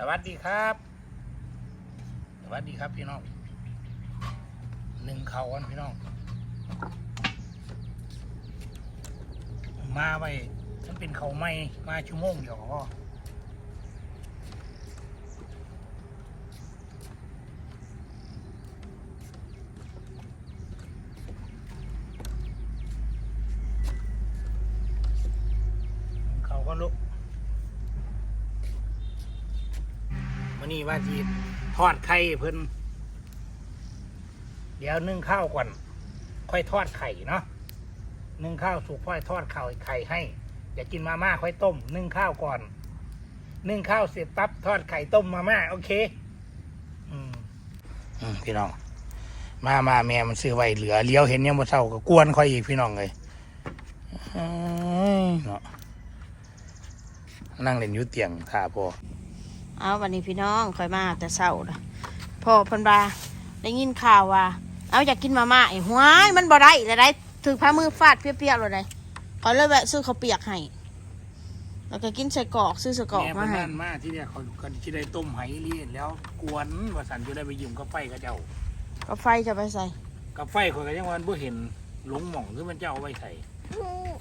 สวัสดีครับ สวัสดีครับพี่น้องหนึ่งเขากันพี่น้อง มาไปฉันเป็นเขาไม่มาชั่วโมงเดียวก็เขาก็ลุกมั นนี่ว่าจีทอดไข่เพิ่นเดี๋ยวนึ่งข้าวก่อน ค่อยทอดไข่เนาะนึ่งข้าวสุกค่อยทอดไข่ไข่ให้อย่ากินมาม่าค่อยต้ม นึ่งข้าวก่อน นึ่งข้าวเสร็จปั๊บทอดไข่ต้มมาม่าโอเค อืมอืมพี่น้องมามาแม่มันซื้อไว้เหลือเลี้ยวเห็นยังบ่เศร้าก็กวนค่อยอีกพี่น้องเลยเนาะนั่งเล่นยู่เตียงท่าพ่อ เอาวันนี้พี่น้องคอยมาแต่เช้านะพ่อเพันบาได้ยินข่าวว่า เอาอยากกินมาม่าไอ้หวายมันบ่ได้เลยได้ถือผ้ามือฟาดเปรี้ยวๆเลยได้เขาเลยแวะซื้อข้าวเปียกให้แล้วก็กินใส่กรอกซื้อใส่กรอกแม่มาเพิ่นให้นั่นมาที่เนี่ยเขาก็ที่ได้ต้มไหเลี้ยนแล้วกวนว่าสันจะได้ไปยืมกับไฟกับเจ้าก็ไฟจะไปใส่กับไฟข่อยก็ยังวันบ่เห็นหลงหม่องคือมันเจ้าเอาไว้ใส่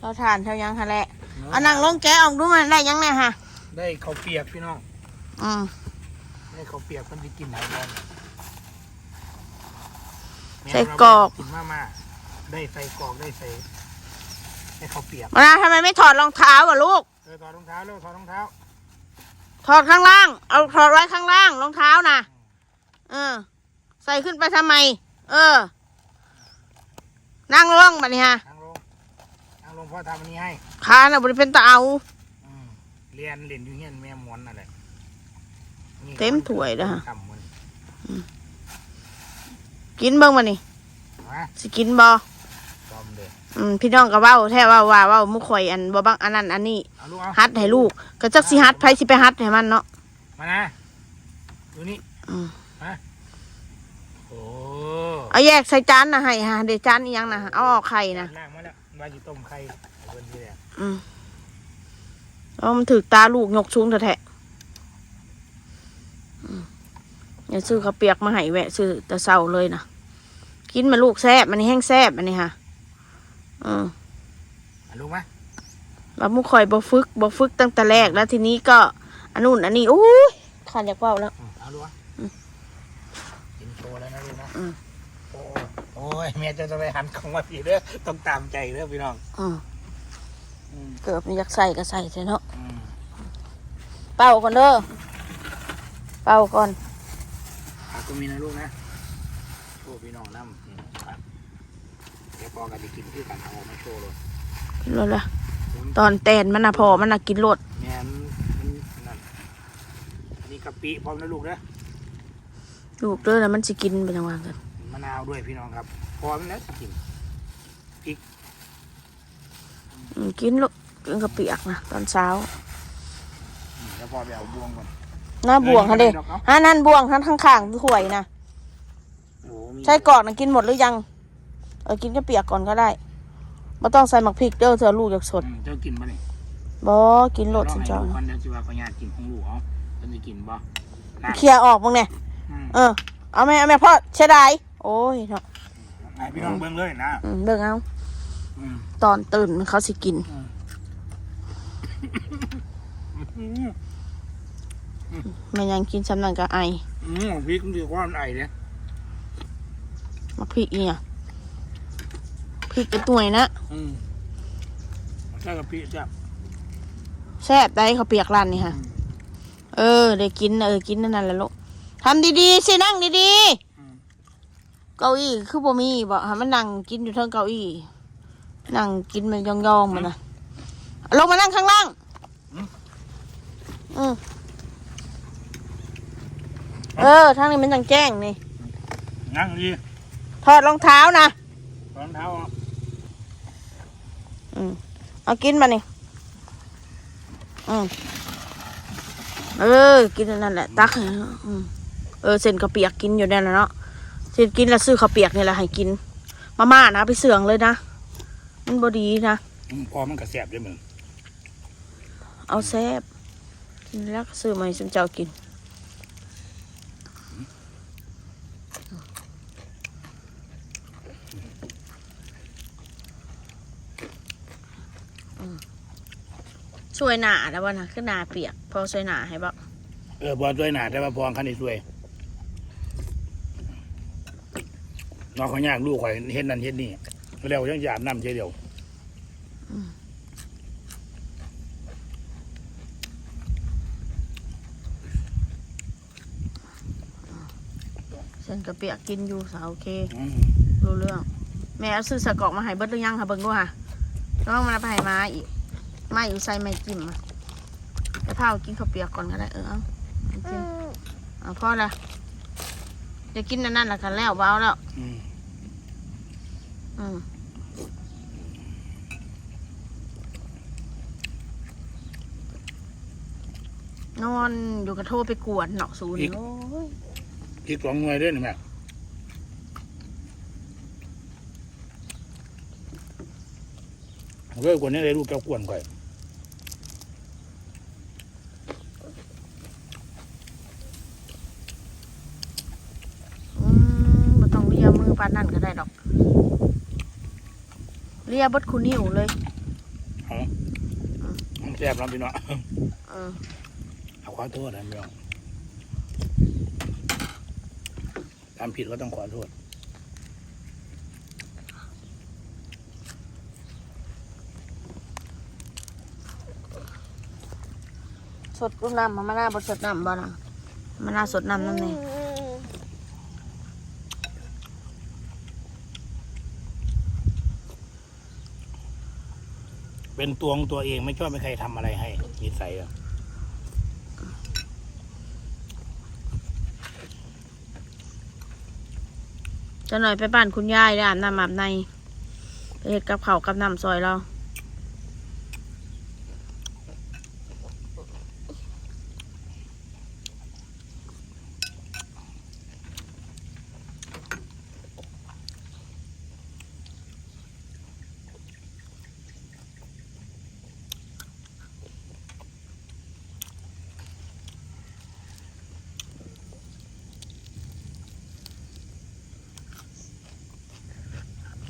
เราทานเท่ายังฮะแหละเนาะเอานั่งลงแกะออกดูมันได้ยังไงฮะได้ข้าวเปียกพี่น้อง อืมได้ข้าวเปียกมันจะกินไหนบ้างใส่กรอก กินมาม่าได้ใส่กรอกได้ใส่ได้ข้าวเปียกวันนั้นทำไมไม่ถอดรองเท้าอะลูก เออถอดรองเท้าเร็วถอดรองเท้า ถอดข้างล่าง เอาถอดไว้ข้างล่างรองเท้านะเออ ใส่ขึ้นไปทำไม เออ นั่งลงบัดนี้ฮะทางลงทางลงพ่อทำอันนี้ให้ ขาน่ะบริเป็นตาเอาอืมเรียนเรียนอยู่เฮียนแม่หมวนนั่นแหละนี่ เต็มถ้วยแล้วฮะทำมันกินเบิ่งมานี่มาสิกินบ่จอมเลยอืมพี่น้องก็เว้าแท้ว่าว่าเว้ามุข่อยอันบ่บังอันนั้นอันนี้เอาลูกเอาฮัดให้ลูก ก็จักสิฮัดไผสิไปฮัดให้มันเนาะมานะดูนี่อืมมาโอ้เอาแยกใส่จานนะให้ฮะเดี๋ยวจานอีหยังนะเอาออกไข่นะล่างมาแล้วว่าจะต้มไข่เอาเพิ่นที่แหละอืมเอามันถึกตาลูกยกสูงแท้ๆอืม อย่าซื้อข้าวเปียกมาให้แวะซื้อแต่เช้าเลยนะกินมาลูกแซ่บมันนี่แห้งแซ่บอันนี้ค่ะอืมเอาลูกมาว่ามุข่อยบ่ฝึกบ่ฝึกตั้งแต่แรกแล้วทีนี้ก็อันนู้นอันนี้โอ้ยขันอยากเว้าแล้วอืมเอาลูกมาอืมกินโตแล้วนะลูกนะอืมโอ้ยโอ้ยแม่จะจะไปหันของมาพี่เด้อต้องตามใจเด้อพี่น้องอืมอืมเกือบมันอยากใส่ก็ใส่ใช่เนาะอืมเป่าก่อนเด้อเป่าก่อน เอาก็มีนะลูกนะโชว์พี่น้องน้ำอืมครับเดี๋ยวพอกันจะกินที่กันเอามาโชว์เลยกินรถละตอนแตนมันนะพอมันนะกินรถแม่นมันนั่นอันนี้กะปิพร้อมนะลูกนะลูกเด้อแล้วมันสิกินเป็นยังไงกันมะนาวด้วยพี่น้องครับ พร้อมแล้วกินอืมกินลูกกินกระเปียกนะตอนเช้า อืมแล้วพอไปเอาบวงก่อน หน้าบวงฮะเด้เนาะฮะนั่นบวงทั้งข้างข้างๆถ้วยนะโอ้มีใช่กรอกนะกินหมดหรือยัง เออกินกระเปียกก่อนก็ได้ไม่ต้องใส่หมักพริกเด้อเธอลูกอยากสดอืมเจ้ากินปะนี่บ่กินรสลองสิให้เจ้าดูนะก่อนเดี๋ยวสิว่าพญาติกินของลูกเขาเพิ่นจะกินบ่นะเคลียร์ออกมึงเนี่ยอืมเออ เอาแม่เอาแม่พ่อเชดายโอ้ยเนาะให้พี่น้องเบิ่งเลยนะอืมเบิ่งเอาอืมตอนตื่นมันเขาสิกิน อืมมันยังกินสำนันกับไออืมพริกมันดีกว่ามันไอเนี่ยหมักพริกอีเนี่ยพริกกระตุยนะอืมใช่กับพริกจ้ะแซ่บได้เขาวเปียกร้านนี่ค่ะอืมเออได้กินเออกินนั่นนั่นแหละลูกทำดีๆสินั่งดีอืมๆเก้าอี้คือบ่มีบ่ให้มันนั่งกินอยู่เทิงเก้าอี้นั่งกินมันยองๆมันนะลงมานั่งข้างล่างอืม เออทางนี้มันจังแจ้งนี่นั่งดีถอดรองเท้านะรองเท้าเอาอืมเอากินมานี่อืมเออ กินอันนั่นแหละ ตักให้อืมเออเส้นข้าวเปียกกินอยู่นั่นแหละเนาะเส้นกินแล้วซื้อข้าวเปียกนี่แหละให้กิน มาม่านะไปเสื่องเลยนะมันบดีนะอืมพอมันกระแสบด้วยมึงเอาแซบกินแล้วก็ซื้อมาให้ฉันเจ้ากิน ช่วยหนาแล้ววะนะคือหนาเปียก พอช่วยหนาให้บอกเออบอลด้วยหนาแต่ว่าพองคันนี้สวยน้องเขายากลูกข่อยเฮ็ดนั่นเฮ็ดนี่แล้วยังหยาบน้ำเฉยเดียวเส้นกระเปียกกินอยู่สาวโอเคอืมรู้เรื่อง แม่เอาซื้อสะกอกมาให้เบิดหรือยังค่ะเบิ่งดูค่ะ ต้องมาไปให้มาอีกมาอยู่ใส่ไม่จิ้มอะไปเผากินข้าวเปียกก่อนก็ได้เออเอาเอากินเอาพอละเดี๋ยวกินนั่นนั่นละกันแล้วเบาแล้วอืมอืมนอนอยู่กระโทษไปกวดเนาะศูนย์โอ้ยอีกสองหน่วยด้วยนี่แม่ เว้ยกว่านี้เลยลูกแก้วกวนก่อยอืมบ่ต้องเลียมือปานนั่นก็ได้ดอก เลียเบดคูนิ้วเลยมันแซ่บแล้วพี่น้องเออเอาขอโทษนะพี่น้องทำผิดก็ต้องขอโทษ สดกุ้น้ำมามาหน้าบดสดน้ำบ่นะมาหน้าสดน้ำนั่นเองเป็นตัวของตัวเองไม่ชอบให้ใครทำอะไรให้นิสัยอะจะหน่อยไปบ้านคุณยายได้อาบน้ำอาบในไปเฮ็ดกับเขาวกับน้ำซอยเรา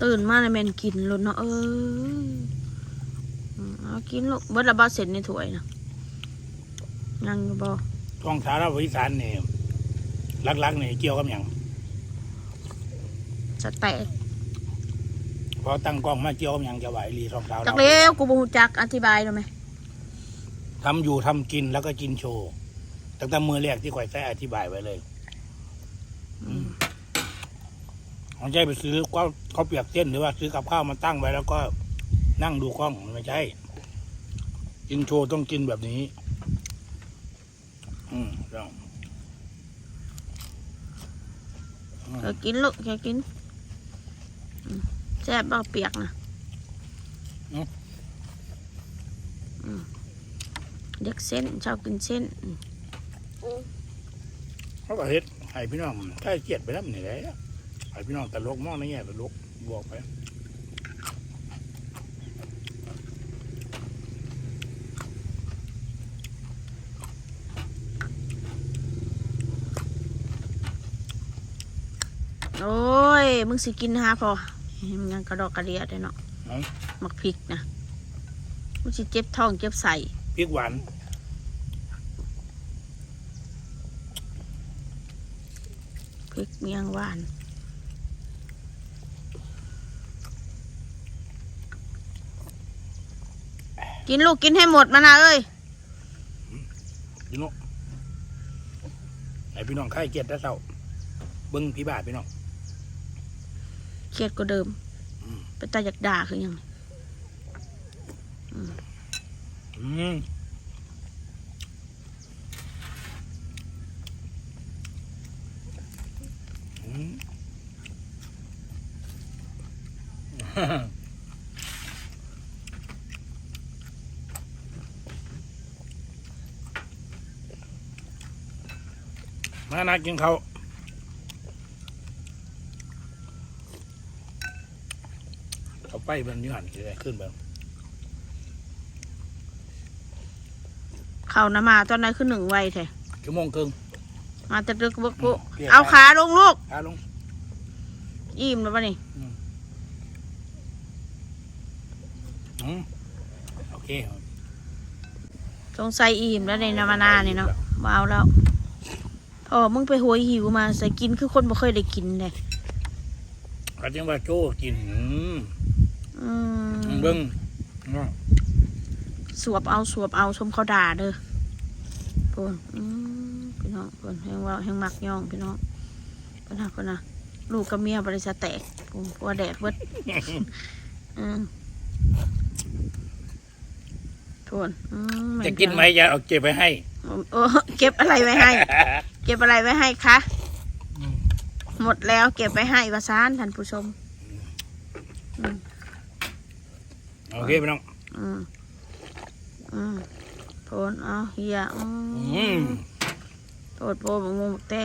ตื่นมาเลยแม่นกินรถเนาะเอออืมเอากินลูกเบิดละบาเสร็จในถ้วยนะยังอยู่บ่ช่องสารวิสานเนี่ยลักๆเนี่ยเกี่ยวกับอย่างจะแตกพอตั้งกล้องมาเกี่ยวกับอย่างจะไหวรีช่องสาวจักเราเลี้ยวกูบ่ฮู้จักอธิบายได้ไหมทำอยู่ทำกินแล้วก็กินโชว์ตั้งแต่มือแรกที่ข่อยใช้อธิบายไว้เลย อืม ของใจไปซื้อก็เขาเปรียบเส้นหรือว่าซื้อกับข้าวมาตั้งไว้แล้วก็นั่งดูกล้องไม่ใช่ กินโชว์ต้องกินแบบนี้ อืมต้องอืมเออกินลูกแค่กินอืมแซ่บบ่เปียกนะอืมเด็กเส้นชอบกินเส้นอืมเขาก็เฮ็ดให้พี่น้องใกล้เกียดไปแล้วนี่แหละ ให้พี่น้องตลกมองในแง่ตลกบวกไปโอ้ย มึงสิกินหาพอมันยังกระดอกกระเดียได้เนาะหมักพริกนะมึงสิเจ็บท้องเจ็บใส่พริกหวานพริกเมียงหวาน กินลูกกินให้หมดมานะเอ้ยพี่น้องให้พี่น้องใกล้เกียดแล้วเศร้าเบิ้งพี่บาทพี่น้องเครียดกว่าเดิมอืมเป็นตาอยากด่าคือหยังอืมอืม มานากินเขาวเขาไปเบนอยูหันกี่ได้ขึ้นเบนเข้านะมาตอนนั้นคือหนึ่งไวแท้ชั่วโมงครึ่งมาแต่ดึกบุกบุเรียกเอาขาลงลูกขาลงอิ่มแล้วปะนี่อืมโอเคสงสัยอิ่มแล้วในนามานาเนี่ยเนาะว้าวแล้ว พอมึงไปหัวหิวมาใส่กินคือคนบ่เคยได้กินเลยเขาจึงว่าโจ้กินอืมอืมเบิ้งเนาะสวบเอาสวบเอาชมเขาด่าเด้อปนอืมพี่น้องปนแหงว่าแหงมักย่องพี่น้องปนนะปนนะลูกกับเมียบริษัทแตกปนกลัวแดดเวิดอืมทวนอืมแม่จะกินไหมอย่าเอาเก็บไปให้ โอ้เก็บอะไรไว้ให้ เก็บอะไรไว้ให้คะหมดแล้วเก็บไว้ให้วาซานท่านผู้ชมโอเคพี่น้องอืมอืมโพนเอาเฮียอือืมมโพดโพดมะม่วงแตง